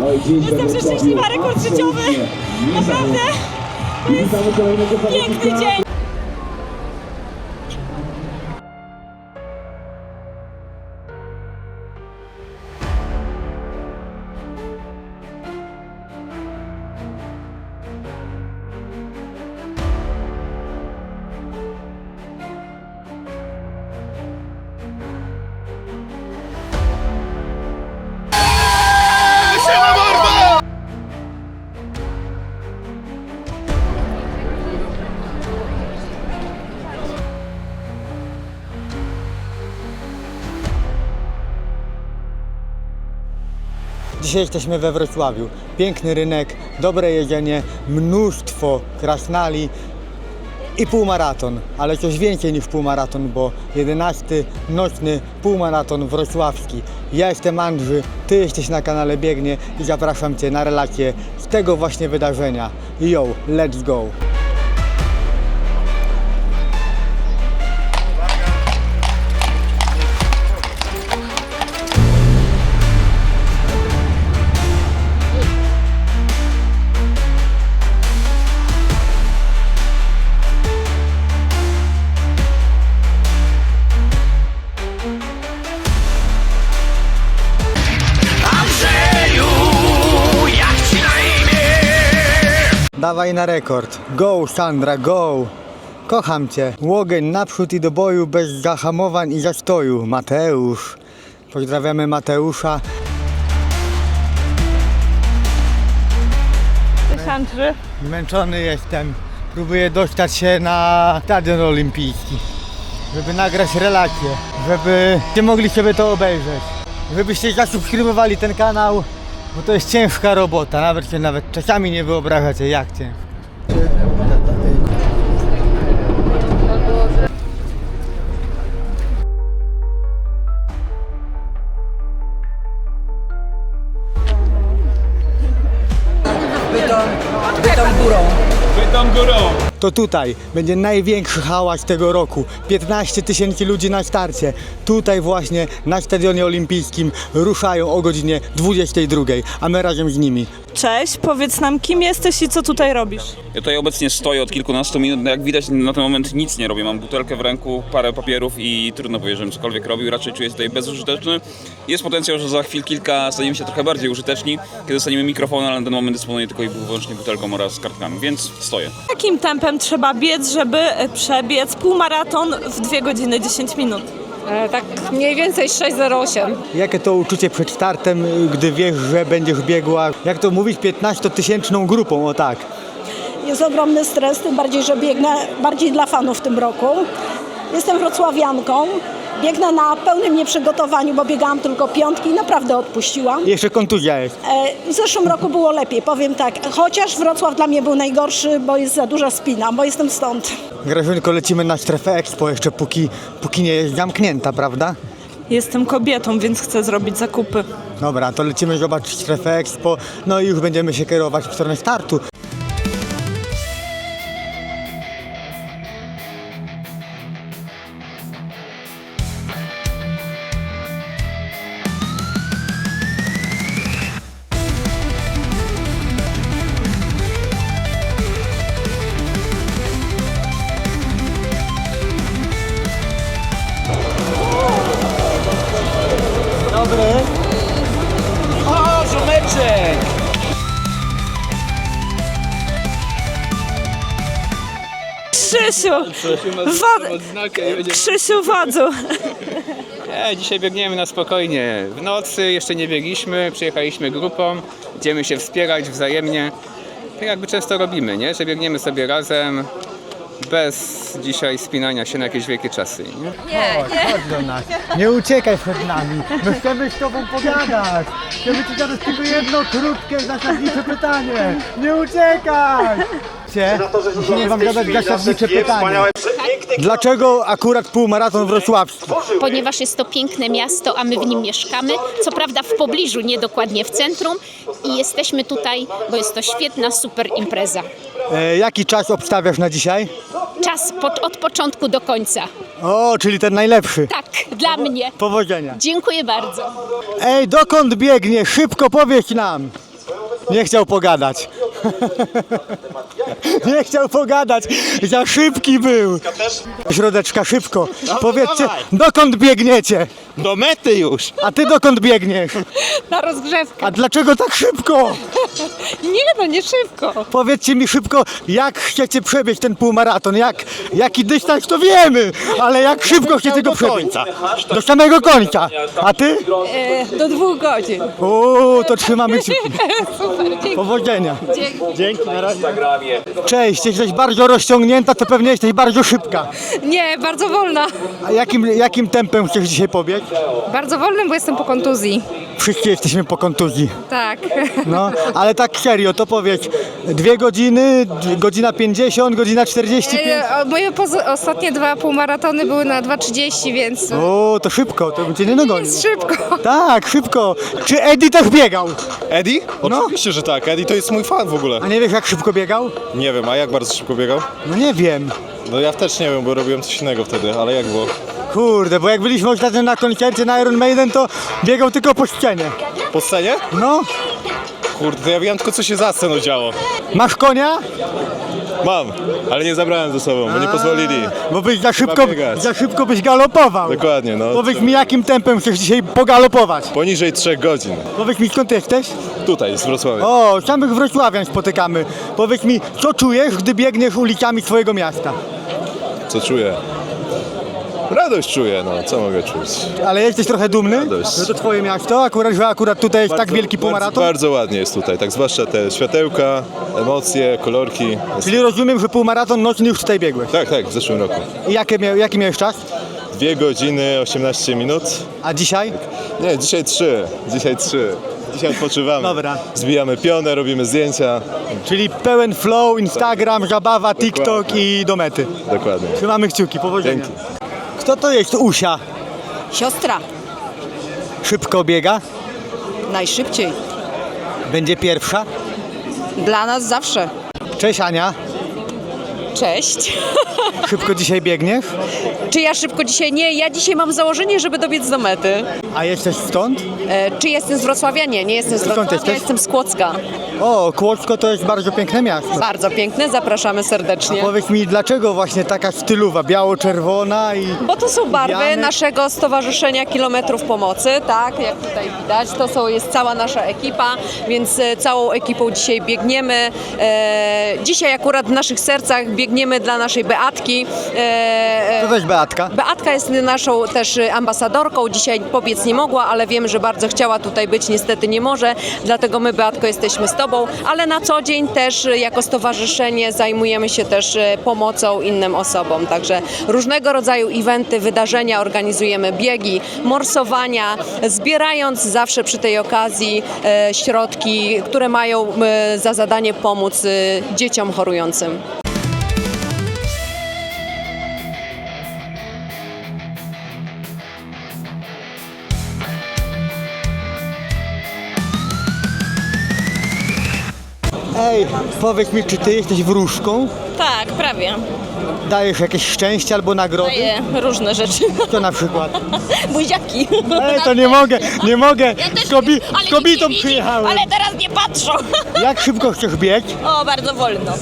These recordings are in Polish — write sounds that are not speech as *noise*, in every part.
Jestem przeszczęśliwa, rekord życiowy. Naprawdę piękny dzień. Dzisiaj jesteśmy we Wrocławiu. Piękny rynek, dobre jedzenie, mnóstwo krasnali i półmaraton, ale coś więcej niż półmaraton, bo 11 nocny półmaraton wrocławski. Ja jestem Andrzy, Ty jesteś na kanale Biegnie i zapraszam Cię na relację z tego właśnie wydarzenia. Yo, let's go! Dawaj na rekord. Go, Sandra, go! Kocham Cię. Łogień naprzód i do boju bez zahamowań i zastoju. Mateusz. Pozdrawiamy Mateusza. Andrzy. Zmęczony jestem. Próbuję dostać się na stadion olimpijski. Żeby nagrać relację. Żebyście mogli sobie to obejrzeć. Żebyście zasubskrybowali ten kanał. Bo to jest ciężka robota. Nawet się nawet czasami nie wyobrażacie jak ciężko. To tutaj będzie największy hałas tego roku. 15 tysięcy ludzi na starcie. Tutaj właśnie na Stadionie Olimpijskim ruszają o godzinie 22, a my razem z nimi. Cześć, powiedz nam kim jesteś i co tutaj robisz? Ja tutaj obecnie stoję od kilkunastu minut, no jak widać na ten moment nic nie robię. Mam butelkę w ręku, parę papierów i trudno powiedzieć, żebym cokolwiek robił. Raczej czuję się tutaj bezużyteczny. Jest potencjał, że za chwil kilka staniemy się trochę bardziej użyteczni, kiedy dostaniemy mikrofon, ale na ten moment dysponuję tylko i wyłącznie butelką oraz kartkami, więc stoję. Jakim tempem trzeba biec, żeby e, przebiec półmaraton w 2 godziny 10 minut? E, Tak mniej więcej 6,08. Jakie to uczucie przed startem, gdy wiesz, że będziesz biegła, jak to mówić, 15-tysięczną grupą, o tak. Jest ogromny stres, tym bardziej, że biegnę bardziej dla fanów w tym roku. Jestem wrocławianką. Biegnę na pełnym nieprzygotowaniu, bo biegałam tylko piątki i naprawdę odpuściłam. Jeszcze kontuzja jest. E, W zeszłym roku było lepiej, powiem tak. Chociaż Wrocław dla mnie był najgorszy, bo jest za duża spina, bo jestem stąd. Grażynko, lecimy na strefę Expo jeszcze póki, póki nie jest zamknięta, prawda? Jestem kobietą, więc chcę zrobić zakupy. Dobra, to lecimy zobaczyć strefę Expo, no i już będziemy się kierować w stronę startu. Krzysiu! Wod... Krzysiu wodzu! E, dzisiaj biegniemy na spokojnie. W nocy jeszcze nie biegliśmy, przyjechaliśmy grupą, idziemy się wspierać wzajemnie. Tak jakby często robimy, nie? Że biegniemy sobie razem, bez dzisiaj spinania się na jakieś wielkie czasy. Nie? Chodź, chodź do nas. Nie uciekaj przed nami. My chcemy z tobą pogadać. Chcemy ci zadać tylko jedno krótkie, zasadnicze pytanie. Nie uciekaj! Nie wam zadać zasadnicze pytanie. Dlaczego akurat półmaraton wrocławski? ponieważ jest to piękne miasto, a my w nim mieszkamy. Co prawda w pobliżu, nie dokładnie w centrum i jesteśmy tutaj, bo jest to świetna, super impreza. E, jaki czas obstawiasz na dzisiaj? Czas po, od początku do końca. O, czyli ten najlepszy. Tak, dla mnie. Powodzenia. Dziękuję bardzo. Ej, dokąd biegnie? Szybko powiedz nam. Nie chciał pogadać. Nie chciał pogadać. Za szybki był. Środeczka, szybko. Powiedzcie, dokąd biegniecie? Do mety już! A ty dokąd biegniesz? Na rozgrzewkę. A dlaczego tak szybko? Nie no, nie szybko. Powiedzcie mi szybko, jak chcecie przebiec ten półmaraton? Jak, jaki dystans to wiemy, ale jak szybko chcecie go przebiec? Do samego końca. A ty? E, do dwóch godzin. O, to trzymamy kciuki. *laughs* Super, dzięki. Powodzenia. Dzięki, na razie. Cześć, jesteś bardzo rozciągnięta, to pewnie jesteś bardzo szybka. Nie, bardzo wolna. A jakim, jakim tempem chcesz dzisiaj pobiec? Bardzo wolnym, bo jestem po kontuzji. Wszyscy jesteśmy po kontuzji. Tak. No, ale tak serio, to powiedz, dwie godziny, d- godzina 50, godzina 45. E, Moje poz- ostatnie dwa półmaratony były na 2.30, więc O, to szybko, to bym cię nie dogonił. jest szybko. Tak, szybko. Czy Eddie też biegał? Eddie? No. Oczywiście, że tak. Eddie to jest mój fan w ogóle. A nie wiesz jak szybko biegał? Nie wiem, a jak bardzo szybko biegał? No nie wiem. No ja też nie wiem, bo robiłem coś innego wtedy, ale jak było? Kurde, bo jak byliśmy ostatnio na koncercie na Iron Maiden, to biegał tylko po ścianie. Po scenie? No, Kurde, to ja wiem tylko co się za sceną działo. masz konia? Mam, ale nie zabrałem ze sobą, bo nie pozwolili. Bo byś za szybko, biegać. za szybko byś galopował. Dokładnie, no. Powiedz mi jakim tempem chcesz dzisiaj pogalopować? Poniżej 3 godzin. Powiedz mi skąd jesteś? Tutaj, z Wrocławia. O, samych wrocławian spotykamy. Powiedz mi, co czujesz, gdy biegniesz ulicami swojego miasta? Co czuję? Radość czuję, no, co mogę czuć? Ale jesteś trochę dumny, Radość. że to twoje miasto, akurat, że akurat tutaj jest tak wielki bardzo, półmaraton? bardzo ładnie jest tutaj, tak zwłaszcza te światełka, emocje, kolorki. Jest... Czyli rozumiem, że półmaraton nocny już tutaj biegłeś. Tak, tak, w zeszłym roku. I jakie mia- jaki miałeś czas? 2 godziny 18 minut. A dzisiaj? Nie, dzisiaj 3. Dzisiaj 3. Dzisiaj odpoczywamy. Dobra. Zbijamy pionę, robimy zdjęcia. Czyli pełen flow, Instagram, zabawa, TikTok i do mety. Dokładnie. Trzymamy kciuki, powodzenia. Dzięki. Kto to jest Usia? Siostra, Szybko biega? najszybciej. Będzie pierwsza? Dla nas zawsze. Cześć Ania. Cześć. *laughs* Szybko dzisiaj biegniesz? Czy ja szybko dzisiaj? Nie, ja dzisiaj mam założenie, żeby dobiec do mety. A jesteś stąd? E, czy jestem z Wrocławia? Nie, nie jestem z Skąd Wrocławia, jesteś? jestem z Kłodzka. O, Kłodzko to jest bardzo piękne miasto. Bardzo piękne, zapraszamy serdecznie. Powiedz mi, dlaczego właśnie taka stylowa, biało-czerwona i... Bo to są barwy naszego Stowarzyszenia Kilometrów Pomocy, tak, jak tutaj widać. To są, jest cała nasza ekipa, więc e, całą ekipą dzisiaj biegniemy. E, dzisiaj akurat w naszych sercach biegniemy dla naszej Beatki. E, To też Beatka. Beatka jest naszą też ambasadorką. Dzisiaj pobiec nie mogła, ale wiemy, że bardzo chciała tutaj być. Niestety nie może, dlatego my, Beatko, jesteśmy z Tobą. Ale na co dzień też e, jako stowarzyszenie zajmujemy się też e, pomocą innym osobom. Także różnego rodzaju eventy, wydarzenia organizujemy, biegi, morsowania, zbierając zawsze przy tej okazji e, środki, które mają za zadanie pomóc dzieciom chorującym. Powiedz mi, czy ty jesteś wróżką? Tak, prawie. Dajesz jakieś szczęście albo nagrody? Daję różne rzeczy. Co na przykład? *laughs* Buziaki. Ej, to nie mogę, nie mogę. Z, kobi Ale z kobietą nikt nie widzi, przyjechałem. Ale teraz nie patrzą. Jak szybko chcesz biec? O, bardzo wolno.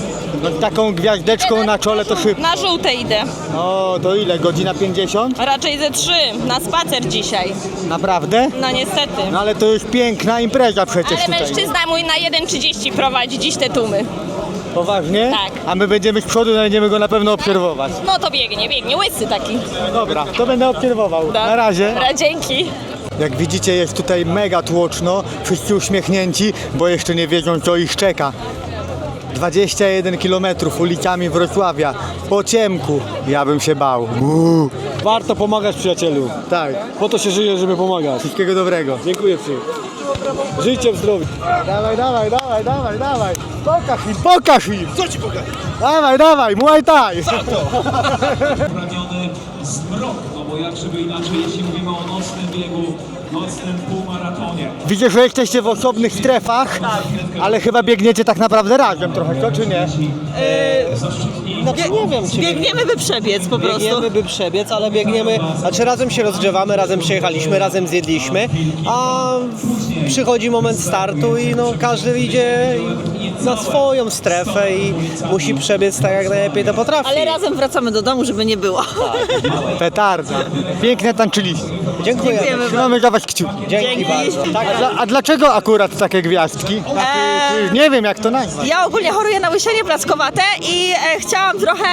No, z taką gwiazdeczką na czole to szybko. Na żółte idę. No, to ile? Godzina 50? Raczej ze trzy. Na spacer dzisiaj. Naprawdę? No niestety. No ale to jest piękna impreza przecież Ale tutaj. mężczyzna mój na 1.30 prowadzi dziś te tłumy. Poważnie? Tak. A my będziemy z przodu, będziemy go na pewno obserwować. No to biegnie, biegnie. Łysy taki. Dobra, to będę obserwował. Na razie. Dobra, dzięki. Jak widzicie jest tutaj mega tłoczno, wszyscy uśmiechnięci, bo jeszcze nie wiedzą co ich czeka. 21 km ulicami Wrocławia, po ciemku. Ja bym się bał. Buu. Warto pomagać przyjacielu. Tak, Po to się żyje, żeby pomagać. wszystkiego dobrego. Dziękuję Ci. Żyjcie w zdrowiu. Dawaj, dawaj, dawaj, dawaj, dawaj. Pokaż im, pokaż im. Co ci pokaż? Dawaj, dawaj, Muay Thai. upragniony *laughs* zmrok, no bo jak żeby inaczej, jeśli mówimy o nocnym biegu, nocnym półmaratonie. Widzę, że jesteście w osobnych strefach, ale chyba biegniecie tak naprawdę razem trochę, co czy nie? Znaczy nie wiem, czy Biegniemy by przebiec po prostu. biegniemy, by przebiec, ale biegniemy, znaczy razem się rozgrzewamy, razem przyjechaliśmy, razem zjedliśmy, a przychodzi moment startu i no, każdy idzie na swoją strefę i musi przebiec tak jak najlepiej to potrafi. Ale razem wracamy do domu, żeby nie było. Petarda. Pięknie tańczyliście. Dziękuję. Dziękujemy Trzymamy za was kciuki. Dzięki bardzo. Tak, A, dla, a dlaczego akurat takie gwiazdki? Eee, Nie wiem jak to nazwać. Ja ogólnie choruję na łysienie plackowate i e, chciałam trochę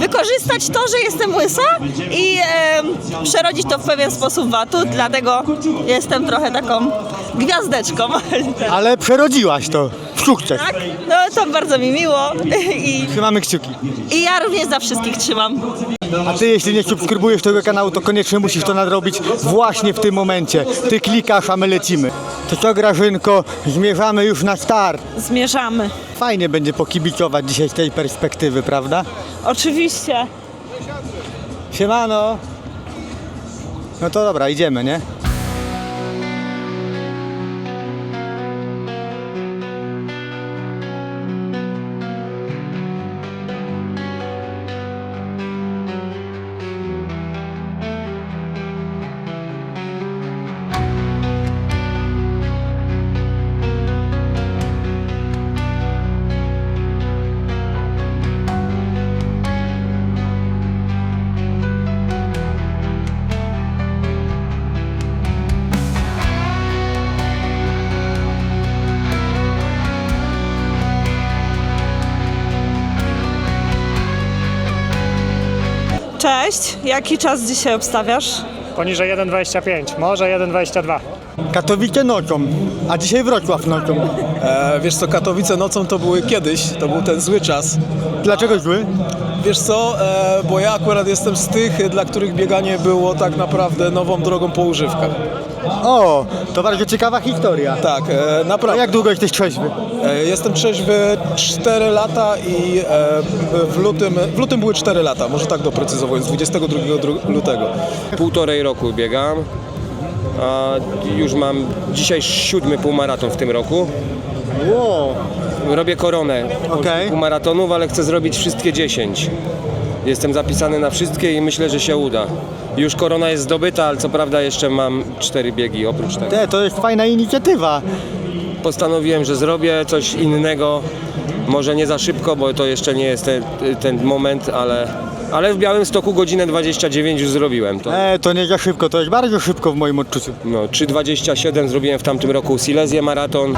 wykorzystać to, że jestem łysa i e, przerodzić to w pewien sposób w atut, dlatego jestem trochę taką gwiazdeczką. Ale przerodziłaś to sukces. Tak? No to bardzo mi miło *laughs* i, Trzymamy kciuki. i ja również za wszystkich trzymam. A ty jeśli nie subskrybujesz tego kanału, to koniecznie musisz to nadrobić właśnie w tym momencie. Ty klikasz, a my lecimy. To co Grażynko, zmierzamy już na start. Zmierzamy. Fajnie będzie pokibicować dzisiaj z tej perspektywy, prawda? Oczywiście. Siemano. No to dobra, idziemy, nie? Cześć, jaki czas dzisiaj obstawiasz? Poniżej 1,25, może 1,22. Katowice nocą, a dzisiaj Wrocław nocą. E, wiesz co, Katowice nocą to były kiedyś, to był ten zły czas. Dlaczego zły? Wiesz co, e, bo ja akurat jestem z tych, dla których bieganie było tak naprawdę nową drogą po używkach. O, to bardzo ciekawa historia. Tak, e, A naprawdę. jak dłgo jesteś trzeźwy? E, jestem trzeźwy 4 lata i e, w, lutym, w lutym były 4 lata, może tak doprecyzowując, 22 dru- lutego. Półtorej roku biegam, a już mam dzisiaj siódmy półmaraton w tym roku. Wow. Robię koronę Okej. półmaratonów, ale chcę zrobić wszystkie 10. Jestem zapisany na wszystkie i myślę, że się uda. Już korona jest zdobyta, ale co prawda jeszcze mam cztery biegi oprócz tego. Te, to jest fajna inicjatywa. Postanowiłem, że zrobię coś innego, może nie za szybko, bo to jeszcze nie jest ten, ten moment, ale, ale w Białymstoku godzinę 29 już zrobiłem. To, E, to nie za szybko, to jest bardzo szybko w moim odczuciu. no, 3,27 zrobiłem w tamtym roku Silesię maraton.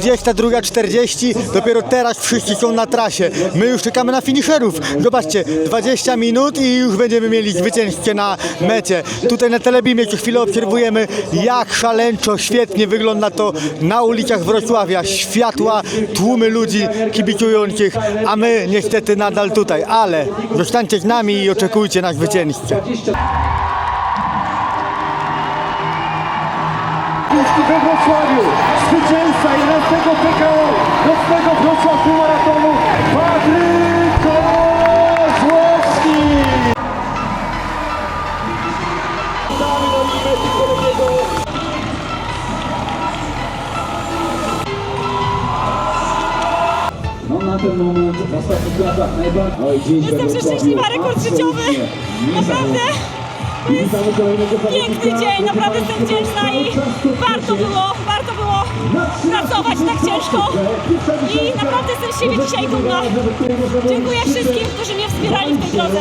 22.40, dopiero teraz wszyscy są na trasie. My już czekamy na finisherów. Zobaczcie, 20 minut i już będziemy mieli zwycięzcę na mecie. Tutaj na Telebimie co chwilę obserwujemy, jak szaleńczo, świetnie wygląda to na ulicach Wrocławia. Światła, tłumy ludzi kibicujących, a my niestety nadal tutaj. Ale zostańcie z nami i oczekujcie na zwycięzcę. We Wrocławiu. Zwycięzca 11 PKO nocnego Wrocław Maratonu Patryk Kozłowski. No na ten moment w ostatnich latach najbardziej... Oj, Jestem Wrocławiu. rekord życiowy. Naprawdę. Witamy kolejnego Piękny dzień, naprawdę jestem wdzięczna i warto było, warto było pracować tak ciężko i naprawdę jestem z siebie dzisiaj dumna. Dziękuję wszystkim, którzy mnie wspierali w tej drodze.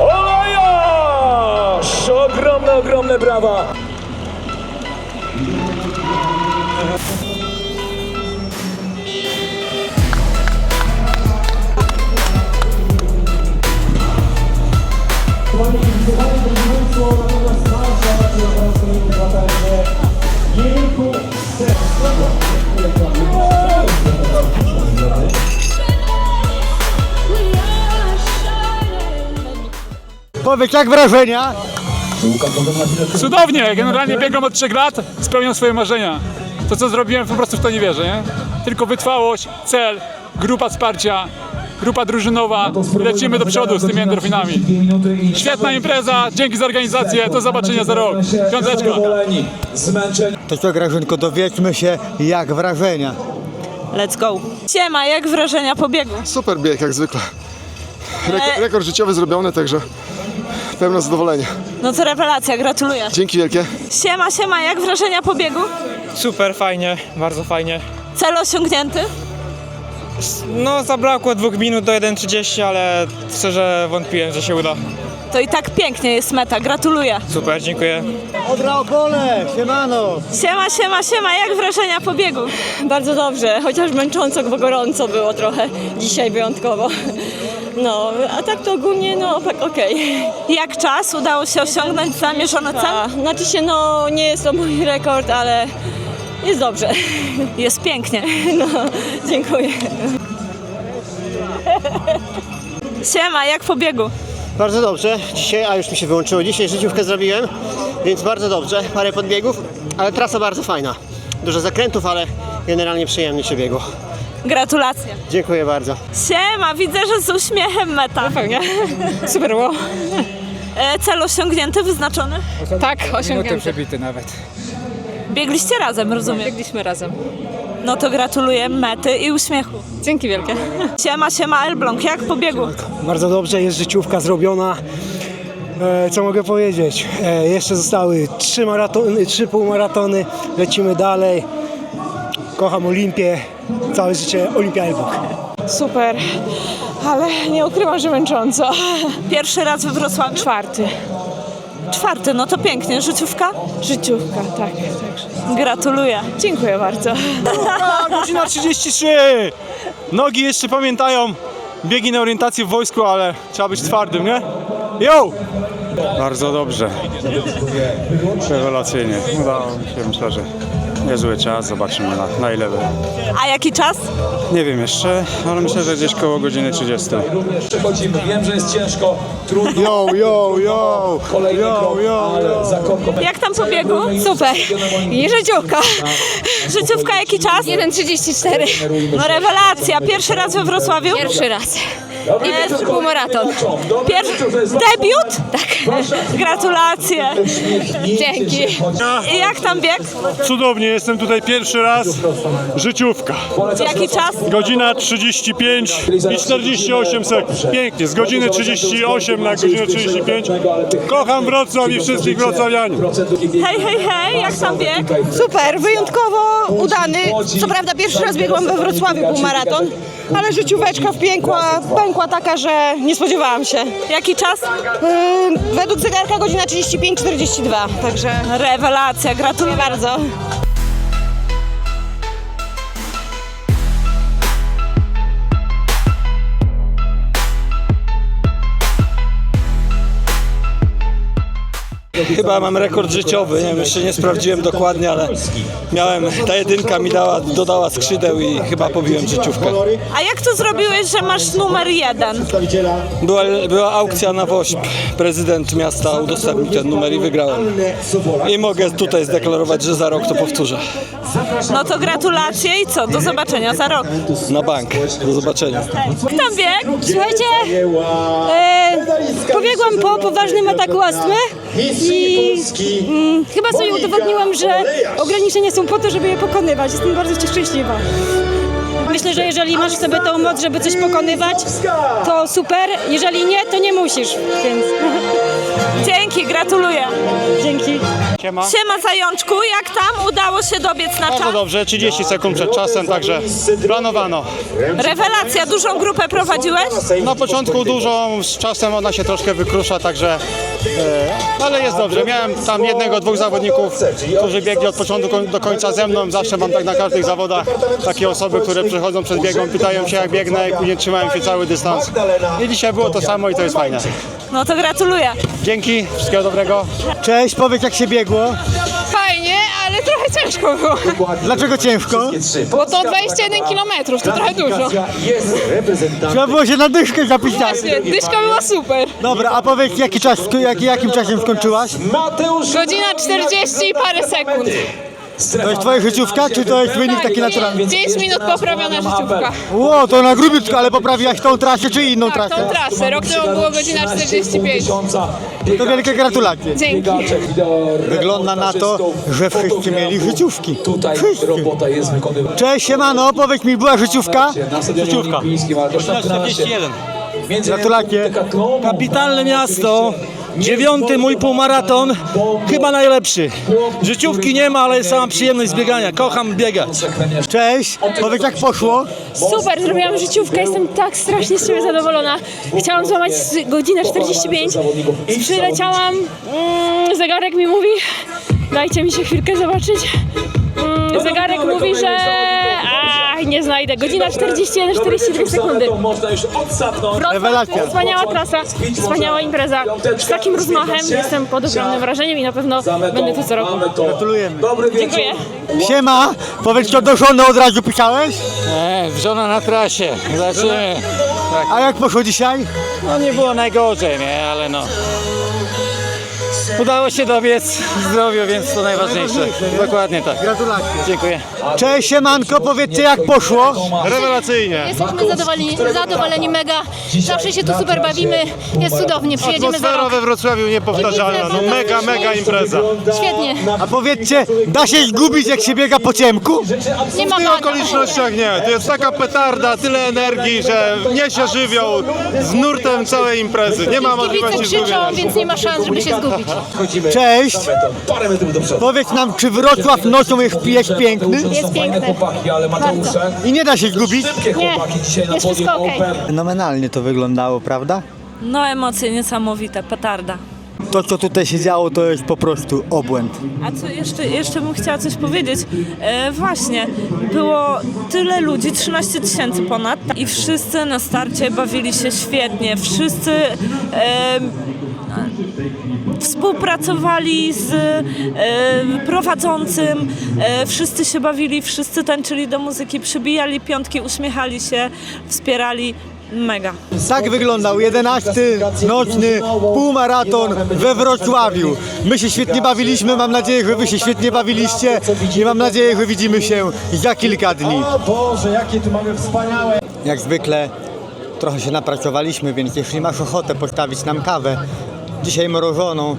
Olajasz! Ogromne, ogromne brawa! Powiedz, jak wrażenia? Cudownie, generalnie biegam od 3 lat, spełniam swoje marzenia. To co zrobiłem, po prostu w to nie wierzę, nie? Tylko wytrwałość, cel, grupa wsparcia, grupa drużynowa, lecimy do przodu z tymi endorfinami. Świetna impreza, dzięki za organizację, do zobaczenia za rok. Piąteczka. To co, Grażynko, dowiedzmy się, jak wrażenia. Let's go. Siema, jak wrażenia po biegu? Super bieg, jak zwykle. Rekord, E- rekord życiowy zrobiony, także pełne zadowolenie. No to rewelacja, gratuluję. Dzięki wielkie. Siema, siema, jak wrażenia po biegu? Super, fajnie, bardzo fajnie. Cel osiągnięty? No, zabrakło dwóch minut do 1.30, ale szczerze wątpiłem, że się uda. To i tak pięknie jest meta, gratuluję. Super, dziękuję. Odra Opole, siemano. Siema, siema, siema, jak wrażenia po biegu? Bardzo dobrze, chociaż męcząco, bo gorąco było trochę dzisiaj wyjątkowo. No, a tak to ogólnie, no tak okej. Jak czas? Udało się osiągnąć zamierzony cel? Znaczy się, no nie jest to mój rekord, ale jest dobrze. Jest pięknie. No, dziękuję. Siema, jak po biegu? Bardzo dobrze. Dzisiaj, a już mi się wyłączyło, dzisiaj życiówkę zrobiłem, więc bardzo dobrze. Parę podbiegów, ale trasa bardzo fajna. Dużo zakrętów, ale generalnie przyjemnie się biegło. Gratulacje. Dziękuję bardzo. Siema, widzę, że z uśmiechem meta. Pewnie. Super było. E, cel osiągnięty, wyznaczony? Tak, osiągnięty. przebity nawet. Biegliście razem, rozumiem. Biegliśmy razem. No to gratuluję mety i uśmiechu. Dzięki wielkie. Siema, siema Elbląg, jak po biegu? Bardzo dobrze, jest życiówka zrobiona. E, co mogę powiedzieć? E, jeszcze zostały trzy, maratony, trzy półmaratony, lecimy dalej. Kocham Olimpię, całe życie Olimpia Elbląg. Super, ale nie ukrywam, że męcząco. Pierwszy raz we Wrocławiu? Czwarty. Czwarty, no to pięknie. Życiówka? Życiówka, tak. tak. Gratuluję. Dziękuję bardzo. Godzina 33! Nogi jeszcze pamiętają biegi na orientację w wojsku, ale trzeba być twardym, nie? Yo! Bardzo dobrze. Rewelacyjnie. Udało mi się, myślę, że niezły czas. Zobaczymy na, na ile. będzie. A jaki czas? Nie wiem jeszcze, ale myślę, że gdzieś koło godziny 30. Przechodzimy, wiem, że jest ciężko, trudno. Yo, yo, yo. Kolejny Yo, krok, yo, ale za Jak tam po biegu? Super. I życiówka. Życiówka, jaki czas? 1,34. No rewelacja. Pierwszy raz we Wrocławiu? Pierwszy raz. I pierwszy półmaraton. Pierwszy debiut? Tak. Gratulacje. Dzięki. I jak tam bieg? Cudownie, jestem tutaj pierwszy raz. Życiówka. Jaki czas? Godzina 35 i 48 sekund. Pięknie, z godziny 38 na godzinę 35. Kocham Wrocław i wszystkich wrocławianów. Hej, hej, hej, jak tam bieg? Super, wyjątkowo udany. Co prawda pierwszy raz biegłam we Wrocławiu półmaraton, ale życióweczka wpiękła, pękła taka, że nie spodziewałam się. Jaki czas? Yy, według zegarka godzina 35-42, także Rewelacja, gratuluję bardzo. Chyba mam rekord życiowy, nie wiem, jeszcze nie sprawdziłem dokładnie, ale miałem, ta jedynka mi dała, dodała skrzydeł i chyba pobiłem życiówkę. A jak to zrobiłeś, że masz numer jeden? Była, była aukcja na WOŚP, prezydent miasta udostępnił ten numer i wygrałem. I mogę tutaj zdeklarować, że za rok to powtórzę. No to gratulacje i co? Do zobaczenia za rok. Na bank, do zobaczenia. Kto biegł? Słuchajcie, e, pobiegłam po poważnym ataku astmy i mm, chyba sobie udowodniłam, że ograniczenia są po to, żeby je pokonywać. Jestem bardzo szczęśliwa. Myślę, że jeżeli masz w sobie tą moc, żeby coś pokonywać, to super. Jeżeli nie, to nie musisz, więc... *laughs* Dzięki, gratuluję. Dzięki. Siema. Siema Zajączku, jak tam udało się dobiec na Bardzo czas? dobrze, 30 sekund przed czasem, także planowano. Rewelacja, dużą grupę prowadziłeś? Na początku dużą, z czasem ona się troszkę wykrusza, także e, ale jest dobrze. Miałem tam jednego, dwóch zawodników, którzy biegli od początku do końca ze mną. Zawsze mam tak na każdych zawodach takie osoby, które przychodzą przed biegą, pytają się jak biegnę i później trzymają się cały dystans. I dzisiaj było to samo i to jest fajne. No to gratuluję. Dzięki, wszystkiego dobrego. Cześć, powiedz jak się biegło. Fajnie, ale trochę ciężko było. Dlaczego ciężko? Bo to 21 km, to trochę dużo. Trzeba było się na dyszkę zapisać. Właśnie, dyszka była super. Dobra, a powiedz jaki czas, jaki, jakim czasem skończyłaś? Godzina 40 i parę sekund. To jest twoja życiówka, czy to jest wynik taki naturalny? 5 minut poprawiona życiówka. Ło, to na grubiutko, ale poprawiłaś tą trasę czy inną Tak, trasę? tą trasę. Rok temu było godzina 45. To wielkie gratulacje. Dzięki. Wygląda na to, że wszyscy mieli życiówki. Wszyscy. Cześć, siemano, powiedz mi, była życiówka? Życiówka. 41. Gratulacje. Kapitalne miasto. Dziewiąty mój półmaraton, chyba najlepszy. Życiówki nie ma, ale jest sama przyjemność biegania. Kocham biegać. Cześć, powiedz jak poszło? Super, zrobiłam życiówkę, jestem tak strasznie z siebie zadowolona. Chciałam złamać godzinę 45, przyleciałam, mm, zegarek mi mówi, dajcie mi się chwilkę zobaczyć. Zegarek mówi, że a, nie znajdę, godzina 41, 42 sekundy. Rewelacja. Wspaniała trasa, wspaniała impreza. Z takim rozmachem jestem pod ogromnym wrażeniem i na pewno będę tu co roku. Gratulujemy. Dziękuję. Siema, powiedz co do żony od razu pisałeś? Nie, żona na trasie. Zobaczymy. A jak poszło dzisiaj? No nie było najgorzej, nie, ale no. Udało się dobiec w zdrowiu, więc to najważniejsze. Dokładnie tak. Gratulacje. Dziękuję. Cześć, siemanko, powiedzcie jak poszło? Rewelacyjnie. Jesteśmy zadowoleni, zadowoleni mega. Zawsze się tu super bawimy. Jest cudownie. Przyjedziemy za Atmosfera rok. we Wrocławiu niepowtarzalna, no mega, mega impreza. Świetnie. A powiedzcie, da się zgubić jak się biega po ciemku? Nie ma W tych bana. okolicznościach nie, to jest taka petarda, tyle energii, że niesie żywioł z nurtem całej imprezy. Nie ma Kibice możliwości krzyczą, zgubienia. więc nie ma szans, żeby się zgubić. Cześć. Powiedz nam, czy Wrocław nocą jest, jest piękny? Jest piękny. Bardzo. I nie da się zgubić? Nie, jest wszystko okej. Fenomenalnie to wyglądało, prawda? No emocje niesamowite, petarda. To, co tutaj się działo, to jest po prostu obłęd. A co jeszcze, jeszcze bym chciała coś powiedzieć. E, właśnie, było tyle ludzi, 13 tysięcy ponad i wszyscy na starcie bawili się świetnie. Wszyscy e, współpracowali z e, prowadzącym, e, wszyscy się bawili, wszyscy tańczyli do muzyki, przybijali piątki, uśmiechali się, wspierali. Mega. Tak wyglądał 11 nocny półmaraton we Wrocławiu. My się świetnie bawiliśmy, mam nadzieję, że wy się świetnie bawiliście i mam nadzieję, że widzimy się za kilka dni. Boże, jakie tu mamy wspaniałe... Jak zwykle trochę się napracowaliśmy, więc jeśli masz ochotę postawić nam kawę, dzisiaj mrożoną,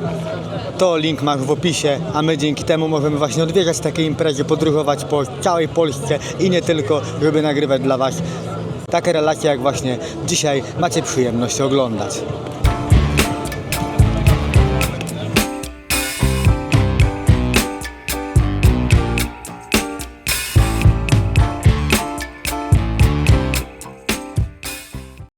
to link masz w opisie, a my dzięki temu możemy właśnie odwiedzać takie imprezy, podróżować po całej Polsce i nie tylko, żeby nagrywać dla Was takie relacje, jak właśnie dzisiaj macie przyjemność oglądać.